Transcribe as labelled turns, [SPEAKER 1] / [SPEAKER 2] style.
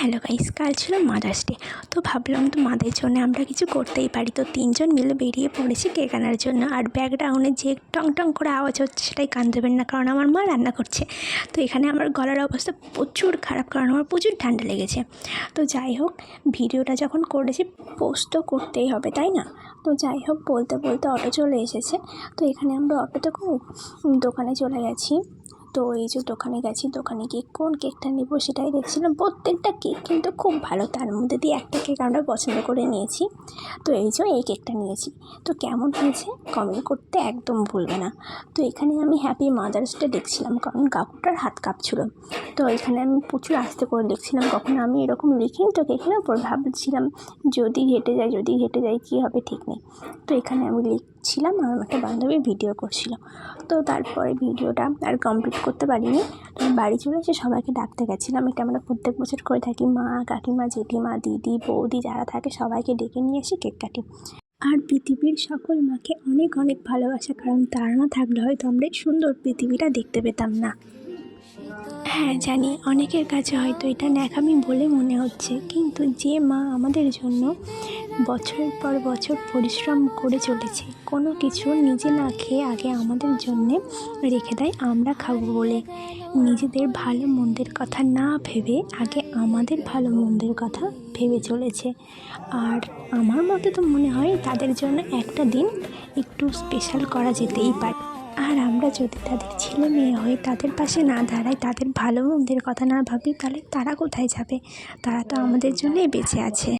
[SPEAKER 1] Hello guys, কাল ছিল mother's day তো ভাবলাম তো মাদের জন্য আমরা কিছু করতেই পারি। তো তিনজন মিলে বেরিয়ে পড়েছি কেক আনার জন্য, আর ব্যাকগ্রাউন্ডে যে টং টং করে আওয়াজ হচ্ছে সেটাই কান দেবেন না, কারণ আমার মা রান্না করছে। তো এখানে আমার গলার অবস্থা প্রচুর খারাপ, কারণ আমার প্রচুর ঠান্ডা লেগেছে। তো যাই হোক, ভিডিওটা যখন করেছি পোস্ট তো করতেই হবে, তাই না? তো যাই হোক, বলতে বলতে অটো চলে এসেছে। তো এখানে আমরা অটোতে করে দোকানে চলে গেছি। তো এই যে দোকানে গেছি, দোকানে গিয়ে কোন কেকটা নেব সেটাই দেখছিলাম। প্রত্যেকটা কেক কিন্তু খুব ভালো, তার মধ্যে দিয়ে একটা কেক আমরা পছন্দ করে নিয়েছি। তো এই যে এই কেকটা নিয়েছি। তো কেমন হয়েছে কমেন্ট করতে একদম ভুলবে না। তো এখানে আমি হ্যাপি মাদার্স ডে দেখছিলাম, কারণ কাকুটার হাত কাঁপছিল। তো এখানে আমি প্রচুর আস্তে করে লিখছিলাম কখন আমি এরকম লিখিনি তো কেকের ওপর ভাবছিলাম, যদি হেঁটে যায়, যদি হেঁটে যায়, কী হবে ঠিক নেই। তো এখানে আমি লিখছিলাম আর আমার একটা বান্ধবী ভিডিও করছিল। তো তারপরে ভিডিওটা আর কমপ্লিট করতে পারিনি। তো বাড়ি চলে এসে সবাইকে ডাকতে গেছিলাম। এটা আমরা প্রত্যেক বছর করে থাকি। মা, কাকিমা, জেঠিমা, দিদি, বৌদি যারা থাকে সবাইকে ডেকে নিয়ে এসে কেক কাটি। আর পৃথিবীর সকল মাকে অনেক অনেক ভালোবাসা, কারণ তারা না থাকলে হয়তো আমরা সুন্দর পৃথিবীটা দেখতে পেতাম না। হ্যাঁ জানি অনেকের কাছে হয়তো এটা ন্যাকামি বলে মনে হচ্ছে। কিন্তু যে মা আমাদের জন্য বছরের পর বছর পরিশ্রম করে চলেছে। কোনো কিছু নিজে না খেয়ে আগে আমাদের জন্যে রেখে দেয়, আমরা খাব বলে। নিজেদের ভালো মন্দের কথা না ভেবে আগে আমাদের ভালো মন্দের কথা ভেবে চলেছে। আর আমার মতে তো মনে হয় তাদের জন্য একটা দিন একটু স্পেশাল করা যেতেই পারে। আর আমরা যদি তাদের ছেলে মেয়ে হয়ে তাদের পাশে না দাঁড়াই, তাদের ভালো মন্দের কথা না ভাবি, তাহলে তারা কোথায় যাবে? তারা তো আমাদের জন্যই বেঁচে আছে।